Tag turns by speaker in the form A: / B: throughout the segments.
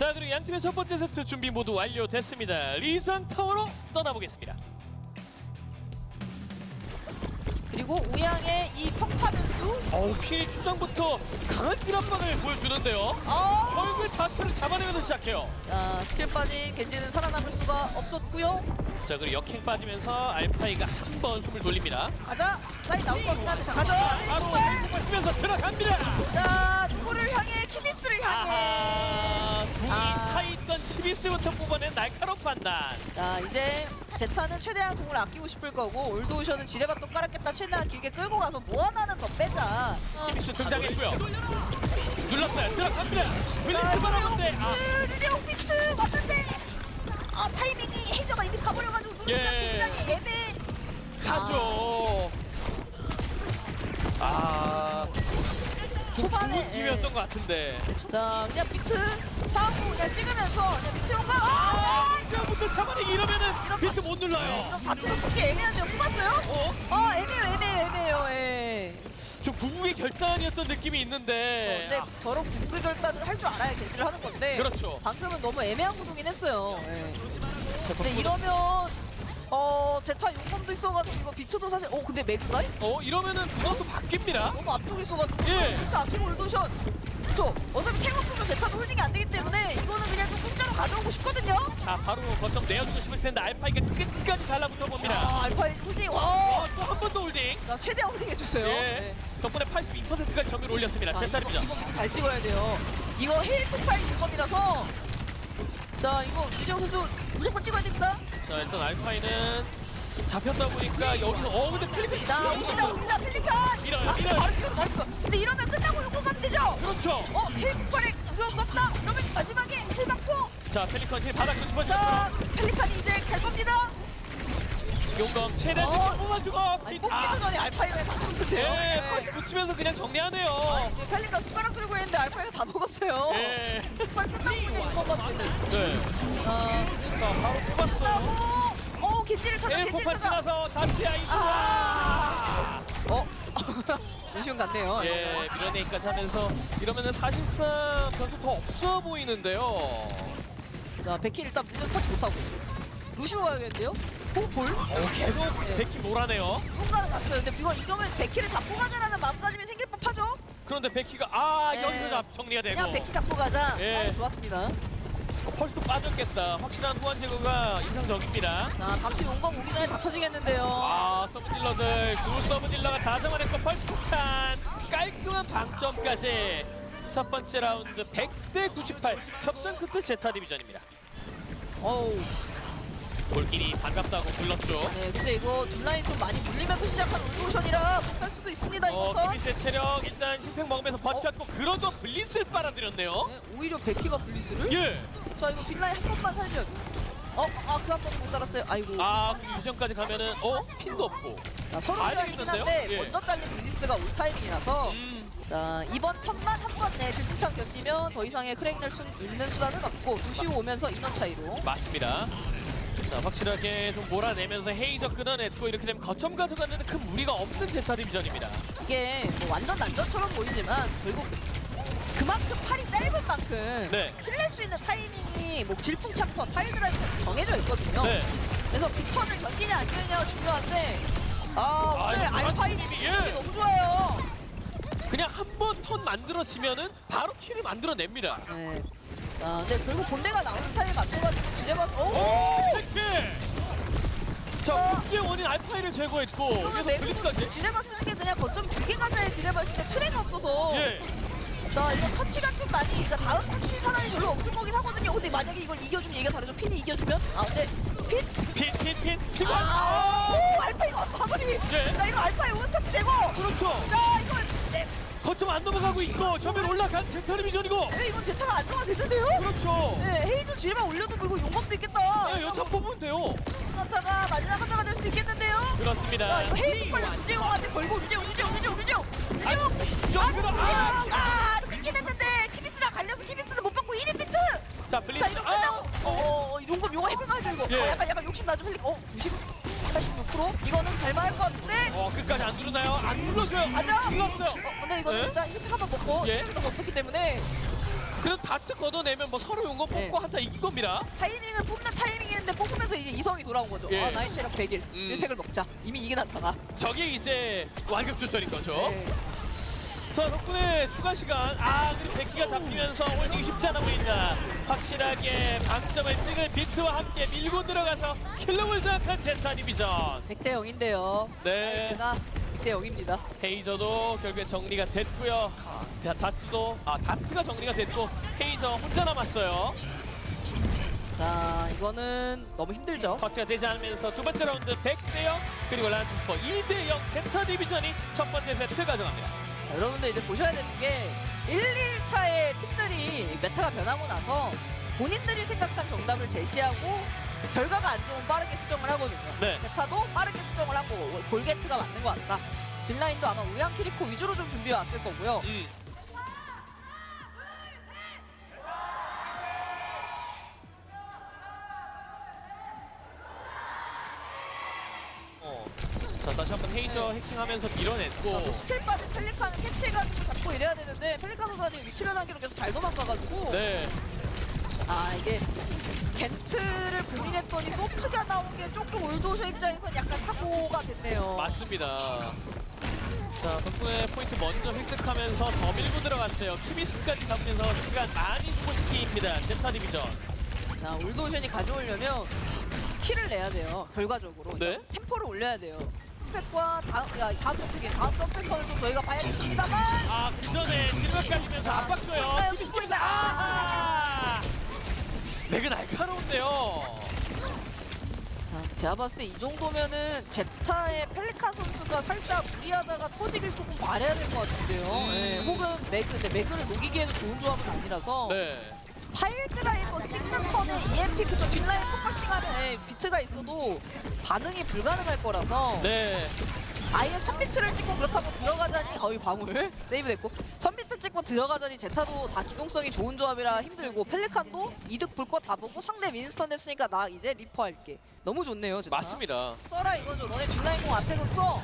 A: 자 그리고 양 팀의 첫 번째 세트 준비 모두 완료됐습니다. 리선 타워로 떠나보겠습니다.
B: 그리고 우양의 이 평타 변수.
A: 어우 피해 주장부터 강한 딜압방을 보여주는데요.
B: 어!
A: 결국에 다트를 잡아내면서 시작해요.
B: 자 스킬 빠진 겐지는 살아남을 수가 없었고요.
A: 자 그리고 역행 빠지면서 알파이가 한 번 숨을 돌립니다.
B: 가자. 라인 나올 것 같긴 한데 자 가자.
A: 바로 공을 쓰면서 들어갑니다.
B: 자 누구를 향해? 키비스를 향해.
A: 아하
B: 아.
A: 차있던 티비스부터 뽑아낸 날카로운 판단.
B: 자 이제 제타는 최대한 공을 아끼고 싶을 거고 올드오션은 지뢰밭도 깔았겠다 최대한 길게 끌고 가서 뭐 하나는 더 빼자. 어.
A: 티비스 등장했고요. 눌렀어요. 들어갑니다.
B: 자,
A: 윌리스 바라는데 아,
B: 르디오 피츠 왔는데 아 타이밍이 헤저가 이미 가버려가지고 누르기가
A: 예.
B: 굉장히 애매.
A: 가죠. 아
B: 초반에
A: 좋은 팀이었던 것 같은데.
B: 자 그냥 비트 상황 그냥 찍으면서 그냥 비트 온가 아!
A: 아, 이제부터 잡아내기 이러면은 비트 못 눌러요.
B: 이거 다트가 그렇게 애매한데요 뽑았어요?
A: 어?
B: 아 애매해요 애매해요 애매해요 예.
A: 좀 궁극의 결단이었던 느낌이 있는데.
B: 근데 저런 궁극 결단을 할 줄 알아야 겐지를 하는 건데
A: 그렇죠.
B: 방금은 너무 애매한 구동이긴 했어요 예. 근데 이러면 어 제타 용검도 있어가지고 이거 비트도 사실 어 근데 매그가이?
A: 어 이러면은 그것도 바뀝니다.
B: 너무 앞쪽에 있어가지고
A: 예.
B: 비트 앞쪽 올도션 그쵸 어차피 탱 없으면 제타도 홀딩이 안 되기 때문에 이거는 그냥 좀 공짜로 가져오고 싶거든요
A: 자 바로 거점 내어주고 싶을 텐데 알파이가 끝까지 달라붙어 봅니다.
B: 아 알파이 홀딩 와
A: 어, 또한 번 더 홀딩.
B: 자, 최대한 홀딩 해주세요
A: 예.
B: 네.
A: 덕분에 82%까지 점유를 올렸습니다.
B: 아, 이거,
A: 젠탈입니다.
B: 이거 밑에 잘 찍어야 돼요. 이거 힐 폭발 유검이라서 자 이거 이재호 선수 무조건 찍어야 됩니다.
A: 자 일단 알파이는 잡혔다 보니까 여기서 어 근데 필리핀
B: 자 옵니다 옵니다 필리칸.
A: 밀어요,
B: 아,
A: 밀어요.
B: 바로 찍어 바로 찍어. 근데 이러면 끝나고 용공 가면 되죠.
A: 그렇죠.
B: 어힐 폭발에 우려 썼다. 이러면 마지막에 힐 받고
A: 자 펠리컨 힐 바닥 첫 번째
B: 자 펠리칸이 이제 갈 겁니다.
A: 용검 최대
B: 어.
A: 뽑아주고
B: 아니
A: pitch.
B: 뽑기도 전에 알파이가 다 잡는데요.
A: 예, 다시 붙이면서 그냥 정리하네요.
B: 이제 펠리칸 손가락 들고 있는데 알파이가 다 먹었어요.
A: 예.
B: 폭발 끝나고 그냥 용공 가면 되는.
A: 네. 자자 바로 뽑았어요.
B: 끝나고 어 겐지를 찾아
A: 예,
B: 겐지를
A: 폭발
B: 찾아.
A: 지나서 다시 아 이즈.
B: 아. 어? 미션 같네요.
A: 예, 밀어내기까지 하면서 이러면은 사실상 변수 더 없어 보이는데요.
B: 자, 백희 일단 문제서 터치 못하고. 루시오 가야겠는데요? 오, 볼?
A: 어, 계속 백기 몰아내요.
B: 누군가는 갔어요. 근데 이거 이러면 백희를 잡고 가자라는 마음가짐이 생길 법하죠?
A: 그런데 백키가 아
B: 네.
A: 여기서 잡 정리가 되고
B: 그냥 백희 잡고 가자.
A: 예.
B: 네, 좋았습니다.
A: 어, 펄스도 빠졌겠다. 확실한 후원 제거가 인상적입니다.
B: 자, 다트 용광 오기 전에 다 터지겠는데요.
A: 아 서브딜러들 두 서브딜러가 다 잡아냈고 펄스 폭탄 깔끔한 방점까지 첫 번째 라운드 100 대 98 접전 끝에 제타 디비전입니다.
B: 어우,
A: 골길이 반갑다고 불렀죠.
B: 네, 근데 이거 뒷라인 좀 많이 물리면서 시작한 올드오션이라 못 살 수도 있습니다,
A: 어,
B: 이거부터.
A: 김희수의 체력 일단 힐팩 먹으면서 버텼고 그러도 블리스를 빨아들였네요.
B: 네, 오히려 백희가 블리스를?
A: 예.
B: 자, 이거 뒷라인 한 번만 살면. 어, 아, 그 한 번도 못 살았어요. 아이고.
A: 아, 그 유전까지 가면은 어 핀도 없고.
B: 자, 서로? 한데
A: 예.
B: 먼저 잘린 블리스가 올 타이밍이라서
A: 음,
B: 자 이번 턴만 한 번 내 질풍창 견디면 더 이상의 크랙 낼수 있는 수단은 없고 두시오 오면서 인원 차이로
A: 맞습니다. 자, 확실하게 좀 몰아내면서 헤이저 끊어냈고 이렇게 되면 거점 가져가는 큰 무리가 없는 제타 디비전입니다.
B: 이게 뭐 완전 난전처럼 보이지만 결국 그만큼 팔이 짧은 만큼
A: 네.
B: 킬낼 수 있는 타이밍이 뭐 질풍창 턴, 파일 드라이브 정해져 있거든요
A: 네.
B: 그래서 그 턴을 견디냐 안 견디냐가 중요한데 아 오늘
A: 이거
B: 알파이 팀이
A: 예.
B: 너무 좋아요
A: 그냥 한 번 턴 만들어지면은 바로 킬을 만들어냅니다.
B: 네. 자 근데 결국 본대가 나오는 타이밍 맞춰가지고 지뢰가 오!
A: 자, 문제의 원인 알파이를 제거했고
B: 그러면
A: 여기서
B: 매국
A: 블리스까지.
B: 지뢰바 쓰는 게 그냥 거점 두개 가자의 지뢰바인데 트레가 없어서
A: 예.
B: 자 이거 터치가 좀 많이 그러니까 다음 터치 사람이 별로 없을 거긴 하거든요 근데 만약에 이걸 이겨주면 얘가 다르죠 핀이 이겨주면 아 근데 핀?
A: 핀, 핀, 핀. 피가.
B: 아, 오 알파이가 와서 마무리
A: 예.
B: 자 이거 알파이 원터치 되고
A: 그렇죠.
B: 자이 거 네,
A: 거점 안 넘어가고 있고 전면 올라간 제타 디비전이고.
B: 네 이거 제타가 안정화 됐는데요?
A: 그렇죠.
B: 네 헤이즈 지뢰바 올려도 이거 용검도 있겠다
A: 야, 여차 뽑으면 돼요.
B: 하다가 마지막 하다가 될 수 있겠는데요? 자
A: 그렇습니다.
B: 이거 헤이즈 빨리 우재용한테 걸고 우재용 우재용 우재용 우재용 우재용
A: 점프로 아!
B: 아, 찍긴 했는데 키비스랑 갈려서 키비스는 못 받고 1위 피트.
A: 자, 블리스.
B: 자, 이거 끝나고 어, 용검 용어 해볼만하죠 이거.
A: 예.
B: 어, 약간 약간 욕심 나죠 헬리. 어, 90, 86%? 이거는 갈만할 것.
A: 어, 끝까지 안 누르나요? 안 눌러줘요.
B: 가자.
A: 눌렀어요.
B: 어, 근데 이거는
A: 네?
B: 일단 힐팩 한번 먹고
A: 예.
B: 힐팩도 없었기 때문에.
A: 그래도 다트 걷어내면 뭐 서로 용거 뽑고
B: 네.
A: 한타 이긴 겁니다.
B: 타이밍은 뽑는 타이밍인데 뽑으면서 이제 이성이 돌아온 거죠.
A: 예.
B: 아 나의 체력 100일.
A: 음.
B: 1팩을 먹자. 이미 이게 나타나.
A: 저게 이제 완급 조절인 거죠.
B: 네.
A: 자 덕분에 추가 시간. 아 그리고 백기가 잡히면서 홀딩이 쉽지 않아 보인다. 확실하게 방점을 찍을 비트와 함께 밀고 들어가서 킬러볼 장악한 제타 디비전.
B: 100대 0인데요.
A: 네.
B: 제가 100대 0입니다.
A: 헤이저도 결국에 정리가 됐고요. 자, 다트도 아 다트가 정리가 됐고 헤이저 혼자 남았어요.
B: 자 이거는 너무 힘들죠.
A: 터치가 되지 않으면서 두 번째 라운드 100대 0 그리고 라운드 2대 0 제타 디비전이 첫 번째 세트 가져갑니다.
B: 자, 여러분들 이제 보셔야 되는 게 1, 2일차에 팀들이 메타가 변하고 나서 본인들이 생각한 정답을 제시하고 결과가 안 좋으면 빠르게 수정을 하거든요.
A: 네.
B: 제타도 빠르게 수정을 한 거고 볼게트가 맞는 것 같다. 딜라인도 아마 우양 키리코 위주로 좀 준비해 왔을 거고요.
A: 음. 하면서 밀어냈고.
B: 스킬 빠진 펠리카는 캐치해가지고 잡고 이래야 되는데 펠리카 선수가 지금 위치 변환기로 계속 잘 도망가가지고.
A: 네.
B: 아 이게 겐트를 고민했더니 소프트가 나온 게 조금 올도쇼 입장에선 약간 사고가 됐네요.
A: 맞습니다. 자 덕분에 포인트 먼저 획득하면서 더 밀고 들어갔어요. 키비스까지 잡으면서 시간 많이 소모시키입니다. 제타 디비전.
B: 자 올도션이 가져오려면 키를 내야 돼요 결과적으로.
A: 네.
B: 템포를 올려야 돼요 팩과 다음 야 다음 점프기 다음 점프선을 좀 저희가 봐야겠습니다만.
A: 아 그 전에 질러까지면서 압박 줘요.
B: 네, 시스템에서
A: 아! 맥은 날카로운데요.
B: 자, 제가 봤을 때 이 정도면은 제타의 펠리칸 선수가 살짝 무리하다가 터지길 조금 말해야 될 것 같은데요.
A: 음.
B: 네, 혹은 매그 근데 매그를 녹이기에는 좋은 조합은 아니라서.
A: 네
B: 파일 드라이버 찍는 턴에 EMP 그쪽 뒷라인 포커싱하는 비트가 있어도 반응이 불가능할 거라서
A: 네.
B: 아예 선비트를 찍고 그렇다고 들어가자니 어이 방울. 세이브 됐고. 선비트 찍고 들어가자니 제타도 다 기동성이 좋은 조합이라 힘들고 펠리칸도 이득 볼 거 다 보고 상대 윈스턴 했으니까 나 이제 리퍼 할게. 너무 좋네요 제타
A: 맞습니다.
B: 써라 이거죠. 너네 뒷라인 공 앞에서 써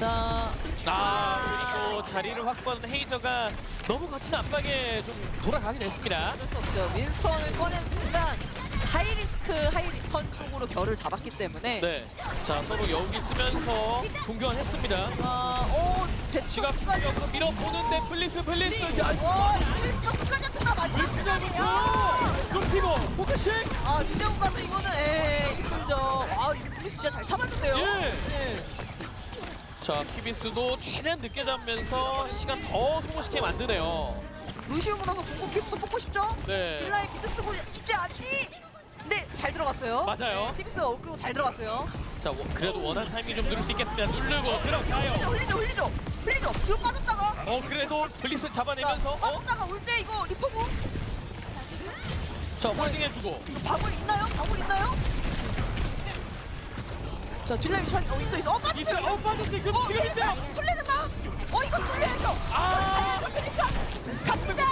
B: 자
A: 아 그리고 자리를 확보하는 헤이저가 너무 거친 압박에 좀 돌아가게 됐습니다.
B: 어쩔 수 없죠 윈스턴을 꺼낸 순간 하이 리스크 하이 리턴 쪽으로 결을 잡았기 때문에
A: 네. 자 서로 여기 쓰면서 공격했습니다.
B: 아, 오,
A: 시각
B: 배치까지
A: 공격으로 밀어보는데 플리스 플리스 야
B: 와, 이쪽까지 한다 맞다.
A: 높이고 포커싱
B: 아, 유재훈 감독 이거는 에 힘들죠. 아, 이 블리스 진짜 잘 참았는데요.
A: 예.
B: 네.
A: 자 키비스도 최대한 늦게 잡으면서 시간 더 소모시게 만드네요.
B: 루시움으로서 궁극 킥부터 뽑고 싶죠?
A: 네.
B: 딜라인 비트 쓰고 싶지 않니? 근데 잘 들어갔어요.
A: 맞아요.
B: 티비스가 엇그리고 잘 들어갔어요.
A: 자 워- 그래도 원한 타이밍 좀 누를 수 있겠습니다. 누르고 들어가요.
B: 흘리죠, 흘리죠, 흘리죠. 뒤로 빠졌다가.
A: 어 그래도 블리스
B: 자,
A: 잡아내면서 어?
B: 빠졌다가 올 때 이거 리퍼고.
A: 자 홀딩해주고
B: 이거 방울 있나요? 방울 있나요? 자, 딜라인 천, 어, 있어, 있어. 어, 빠졌어.
A: 있어요. 어 빠졌어요. 그럼 지금인데요.
B: 설레는 마음. 어, 이거 돌려야죠.
A: 아!
B: 그러니까 갑니다.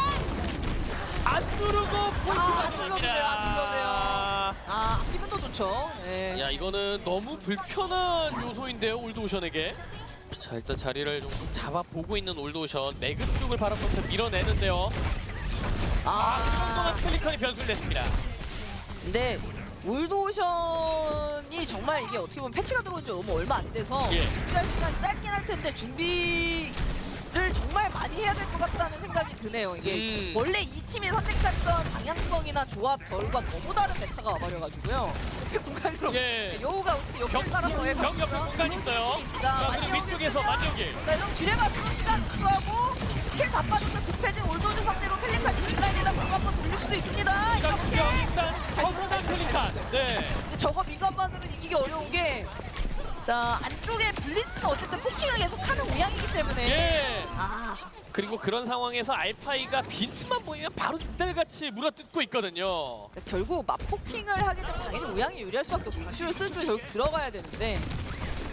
A: 안 누르고 포인트가
B: 아, 안 눌렀네요, 안 눌렀네요.
A: 아,
B: 아, 아끼면 더 좋죠. 예.
A: 야 이거는 너무 불편한 요소인데요 올드오션에게. 자 일단 자리를 좀 잡아보고 있는 올드오션 매그 쪽을 바라보면서 밀어내는데요. 아 그동안 펠리컨이 변수를 냈습니다.
B: 근데 올드오션이 정말 이게 어떻게 보면 패치가 들어온 지 너무 얼마 안 돼서
A: 예.
B: 준비할 시간이 짧긴 할 텐데 준비를 정말 많이 해야 될 것 같다는 생각이 드네요. 이게
A: 음.
B: 원래 이 팀이 선택했던 방향성이나 조합 결과 너무 다른 메타가 와버려가지고요. 이렇게 공간으로
A: 예.
B: 여우가 어떻게
A: 벽,
B: 옆에 따라서 해
A: 벽 옆에 공간이 있어요. 자 그리고 위쪽에서 만족이.
B: 자 이런 지뢰가 들어 시간 수하고 스킬 다 빠져서 급해진 올도즈 상대로 펠리칸이 뒷라인에다 공 한번 돌릴 수도 있습니다.
A: 이거
B: 이렇게.
A: 공격 일단 벗어난 펠리컨. 네.
B: 근데 저거 민간만으로는 이기기 어려운 게, 자, 안쪽에 블리스는 어쨌든 포킹을 계속 하는 모양이기 때문에.
A: 예.
B: 아,
A: 그리고 그런 상황에서 알파이가 빈틈만 보이면 바로 늑달같이 물어뜯고 있거든요.
B: 그러니까 결국 맞포킹을 하게 되면 당연히 우양이 유리할 수밖에 없고, 루시를 쓸줄 결국 들어가야 되는데,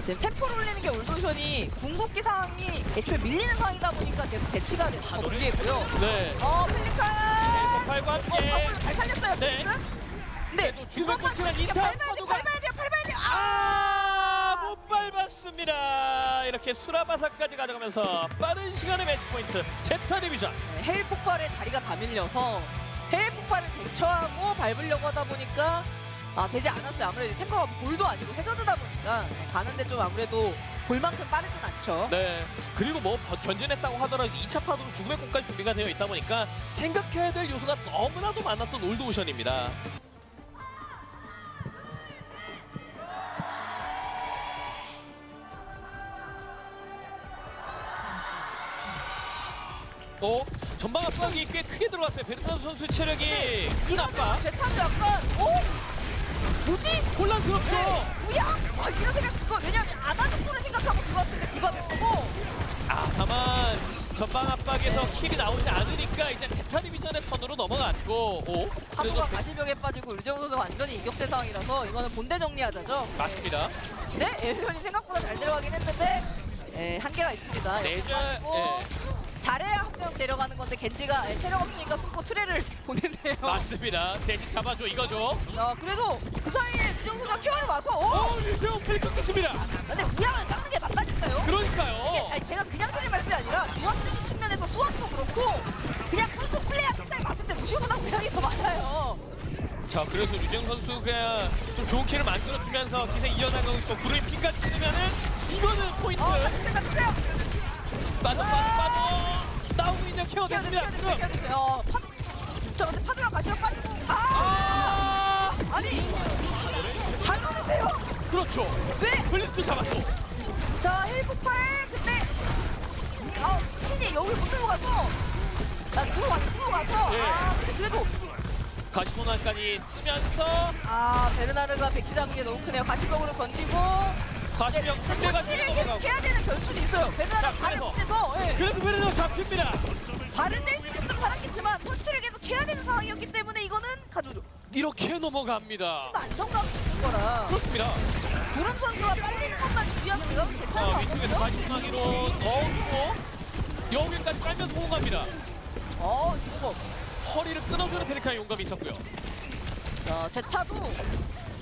B: 지금 템포를 올리는 게 올도션이 궁극기 상황이 애초에 밀리는 상황이다 보니까 계속 대치가 돼서 더 문제고요.
A: 네.
B: 어, 펠리카!
A: 팔과
B: 어,
A: 함께.
B: 버블 잘 살렸어요,
A: 네.
B: 블리스. 근데
A: 그래도 죽음의
B: 그것만 이렇게
A: 이차
B: 밟아야지,
A: 파도가-
B: 밟아야지, 밟아야지. 아!
A: 아, 못 밟았어요. 맞습니다. 이렇게 수라바사까지 가져가면서 빠른 시간의 매치 포인트 제타 디비전.
B: 네, 헤일 폭발에 자리가 다 밀려서 헤일 폭발을 대처하고 밟으려고 하다 보니까 아 되지 않았어요. 아무래도 탱커가 볼도 아니고 해저드다 보니까 네, 가는데 좀 아무래도 볼만큼 빠르진 않죠.
A: 네. 그리고 뭐 버- 견뎌냈다고 하더라도 2차 파도로 죽음의 꽃까지 준비가 되어 있다 보니까 생각해야 될 요소가 너무나도 많았던 올드오션입니다. 어? 전방 압박이 꽤 크게 들어갔어요. 베르탄 선수 체력이 큰 압박.
B: 제타도 약간 어? 뭐지?
A: 혼란스럽죠?
B: 뭐야? 아, 이런 생각 그거 왜냐면 아나족보를 생각하고 들어왔는데 디바 뵙고
A: 아 다만 전방 압박에서 킬이 나오지 않으니까 이제 제타 디비전의 턴으로 넘어갔고 오 그래도
B: 파도가 가시벽에 빠지고 류정 선수 완전히 이격대 상황이라서 이거는 본대 정리하자죠.
A: 맞습니다.
B: 네, 에드현이 생각보다 잘 들어가긴 했는데 예, 한계가 있습니다.
A: 내절 예,
B: 잘해야 한명 데려가는 건데 겐지가 예, 체력 없으니까 숨고 트레를 보냈네요.
A: 맞습니다. 대신 잡아줘 이거죠.
B: 야, 그래도 그 사이에 류정 선수가 큐어를 와서 어?
A: 어 유재용 펠리 끊겼습니다.
B: 근데 우양을 깎는 게 맞다니까요. 이게,
A: 그러니까요.
B: 아니, 제가 그냥 드릴 말씀이 아니라 중학적인 측면에서 수학도 그렇고 그냥 평소 플레이한 햇살 봤을 때 무시보다 우양이 더 맞아요.
A: 자 그래서 유재용 선수가 좀 좋은 킬을 만들어주면서 기세 이어나가고 있고 구름이 피까지 뜨면은 이거는 포인트.
B: 어, 같은 생각 드세요.
A: 빠져 빠져 빠져. 있는 케어 됐습니다.
B: 어, 파, 저 근데 파도랑 가시랑 빠지고 아,
A: 아
B: 아니 잘 노는데요?
A: 그렇죠.
B: 왜?
A: 블리스도 잡았고.
B: 자, 헬프팔 근데 아, 핀이 여기 못 들고 가서 나 들어 가서 들어 가서
A: 예.
B: 아, 근데 그래도
A: 가시토나까지 쓰면서
B: 아, 베르나르가 백키 잡는 게 너무 크네요. 가시벽으로 건지고
A: 가시령 상대가
B: 터치를
A: 뒤로
B: 계속
A: 넘어가고.
B: 해야 되는 변수는 있어요. 베르나르
A: 자,
B: 발을
A: 그래서.
B: 예.
A: 그래도 베르나 잡힙니다.
B: 발을 뗄 수 있으면 살았겠지만 터치를 계속 해야 되는 상황이었기 때문에 이거는 가져줘.
A: 이렇게 넘어갑니다.
B: 안정감 있는 거라
A: 그렇습니다.
B: 구름 선수가 빨리는 것만 주의하면 괜찮을 것
A: 자, 위쪽에서
B: 같거든요.
A: 가시토나기로 넣고 여기까지 깔면서 호응합니다.
B: 어, 이거 뭐.
A: 허리를 끊어주는 페리카의 용감이 있었고요.
B: 자, 제 차도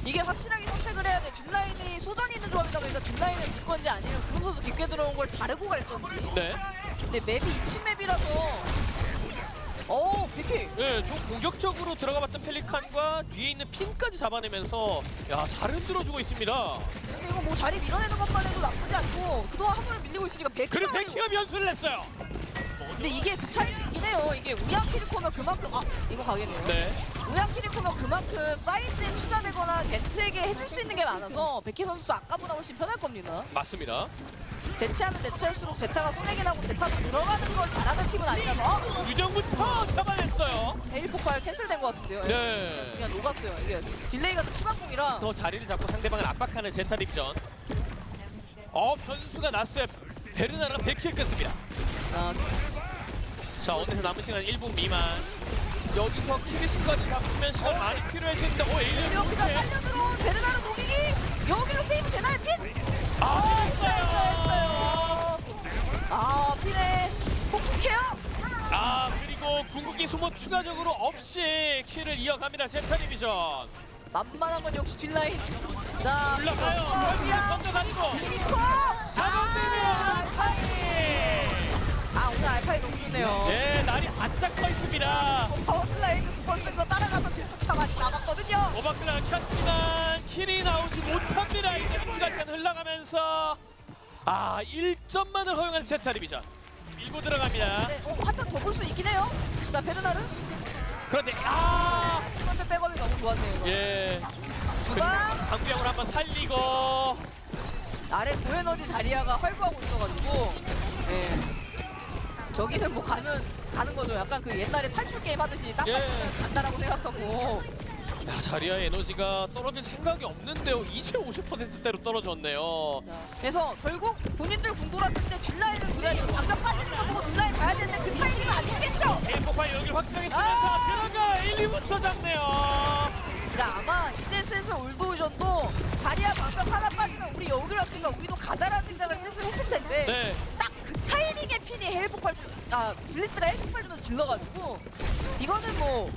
B: 이게 확실하게 선택을 해야 돼. 뒷라인이 소전이 있는 조합이다 보니까 뒷라인을 볼 건지 아니면 구름 선수 깊게 들어온 걸 자르고 갈 건지.
A: 네.
B: 근데 맵이 2층 맵이라서 어, 비키.
A: 네, 좀 공격적으로 들어가봤던 펠리칸과 뒤에 있는 핀까지 잡아내면서 야, 잘 흔들어주고 있습니다.
B: 근데 이거 뭐 자리 밀어내는 것만 해도 나쁘지 않고 그동안 한 번에 밀리고 있으니까
A: 그리고 백키가 변수를 냈어요.
B: 근데 이게 그 차이도 있긴 해요. 이게 우양 키리코면 그만큼 아 이거 가겠네요.
A: 네.
B: 우양 키리코면 그만큼 사이드에 투자되거나 겐트에게 해줄 수 있는 게 많아서 베키 선수도 아까보다 훨씬 편할 겁니다.
A: 맞습니다.
B: 대치하면 대치할수록 제타가 손해긴 하고 제타도 들어가는 걸 잘하는 팀은 아니라서 어?
A: 유정부터 잡아냈어요.
B: 에일 폭발 캔슬된 것 같은데요.
A: 네.
B: 그냥 녹았어요. 이게 딜레이가 좀 심한 공이라
A: 더 자리를 잡고 상대방을 압박하는 제타 디비전. 어, 변수가 났어요. 베르나르가 100킬 끊습니다.
B: 아,
A: 자, 어느새 남은 시간 1분 미만. 여기서 키리스까지 잡으면 시간 많이 필요해진다. 오, 에일리언
B: 여기서. 살려 들어온 베르나르 녹이기 여기로 세이브 되나요 핀?
A: 아,
B: 했어요. 아 핀에 폭풍해요.
A: 아 그리고 궁극기 소모 추가적으로 없이 킬을 이어갑니다 제타 디비전
B: 만만한 건 역시 뒷라인. 자,
A: 올라가요
B: 어,
A: 건져가지고
B: 미니커.
A: 잡아내면
B: 알파이. 아 오늘 알파이 너무 좋네요.
A: 네 날이 바짝 서 있습니다
B: 두번 쓴거 따라가서 질투차 많이 남았거든요.
A: 오바클라 켰지만 킬이 나오지 못합니다 시간 흘러가면서 아 1점만을 허용한 제타 디비전 밀고 들어갑니다
B: 네, 어, 한턴 더 볼 수 있긴 해요. 자, 베르나르.
A: 그런데 아
B: 첫 번째 백업이 너무 좋았네요. 이거.
A: 예.
B: 주방
A: 강병을 한번 살리고
B: 아래 고에너지 자리아가 활보하고 있어가지고 예. 저기는 뭐 가면 가는 거죠. 약간 그 옛날에 탈출 게임 하듯이 딱
A: 예.
B: 간다라고 생각하고
A: 야 자리아의 에너지가 떨어질 생각이 없는데요 이제 50%대로 떨어졌네요
B: 자, 그래서 결국 본인들 궁 돌았을 때 뒷라인을 돼요. 방금 빠지는 거 보고 뒷라인 가야 되는데 그 타이밍을 안 주겠죠?
A: 에이포파 여기를 확실하게 쓰면서
B: 아!
A: 들어가 1, 2부터 잡네요
B: 그러니까 아마 이제 슬슬 올드오션도 자리아 방벽 하나 빠지면 우리 왔으니까 우리도 가자라는 생각을 슬슬 했을 텐데
A: 네
B: 딱 그 타이밍에 핀이 헬폭발 아 블리스가 헬폭발 좀 질러가지고 이거는 뭐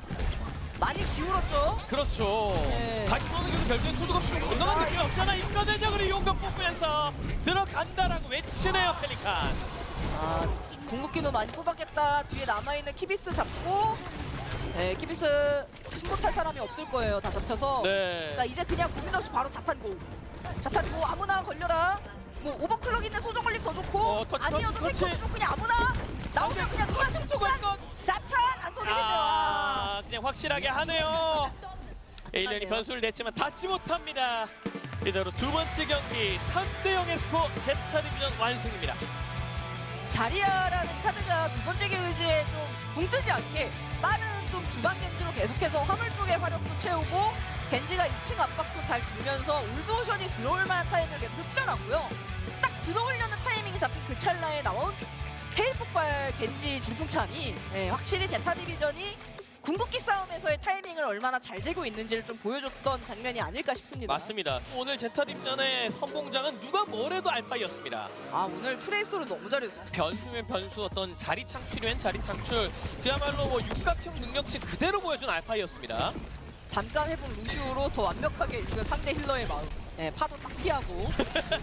B: 많이 기울어 뚫었죠.
A: 그렇죠.
B: 네.
A: 같이 보는 게 별도의 소두가 필요
B: 아,
A: 느낌 없잖아. 인간의적으로 용감 뽑으면서 들어간다라고 외치네요 펠리칸.
B: 아, 궁극기도 많이 뽑았겠다. 뒤에 남아있는 키비스 잡고, 네, 키비스 신고탈 사람이 없을 거예요. 다 잡혀서.
A: 네.
B: 자, 이제 그냥 고민 없이 바로 자탄고. 자탄고 아무나 걸려라. 뭐 오버클럭 있는 소정 걸림 더 좋고,
A: 어, 터치,
B: 아니어도
A: 터치,
B: 탱커도 좋고 그냥 아무나 나오면 그냥 누가
A: 할 것.
B: 자탄 안 내요.
A: 아, 그냥 확실하게 하네요. 에일련이
B: 하네요.
A: 변수를 냈지만 닿지 못합니다. 이대로 두 번째 경기 3대 0의 스코어 제타 디비전 완승입니다.
B: 자리아라는 카드가 두 번째 게이지에 좀 붕뜨지 않게 빠른 좀 주방 겐지로 계속해서 화물 쪽에 화력도 채우고 겐지가 2층 압박도 잘 주면서 올드오션이 들어올 만한 타이밍을 계속 흐트려놨고요. 딱 들어오려는 타이밍이 잡힌 그 찰나에 나온 헤일 폭발 겐지 질풍참이 예, 확실히 제타 디비전이 궁극기 싸움에서의 타이밍을 얼마나 잘 재고 있는지를 좀 보여줬던 장면이 아닐까 싶습니다.
A: 맞습니다. 오늘 제타 디비전의 선봉장은 누가 뭐래도 알바였습니다.
B: 아 오늘 트레이서로 너무 잘했어.
A: 변수면 변수 어떤 자리 창출이면 자리 창출 그야말로 뭐 육각형 능력치 그대로 보여준 알파이였습니다.
B: 잠깐 해본 루시우로 더 완벽하게 읽은 상대 힐러의 마음. 네, 파도 딱 피하고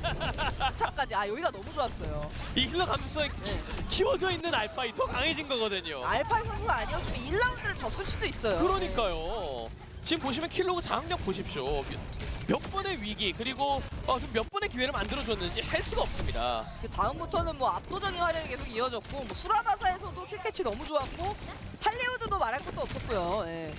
B: 차까지 아 여기가 너무 좋았어요.
A: 이 힐러 감수성이 키- 키워져 있는 알파이 더 강해진 거거든요.
B: 알파 선수가 아니었으면 1라운드를 졌을 수도 있어요.
A: 그러니까요. 지금 보시면 킬로그 장악력 보십시오. 몇, 몇 번의 위기 그리고 어, 좀몇 번의 기회를 만들어줬는지 할 수가 없습니다.
B: 그 다음부터는 뭐 압도적인 활약이 계속 이어졌고 뭐 수라바사에서도 킬캐치 너무 좋았고 할리우드도 말할 것도 없었고요. 예.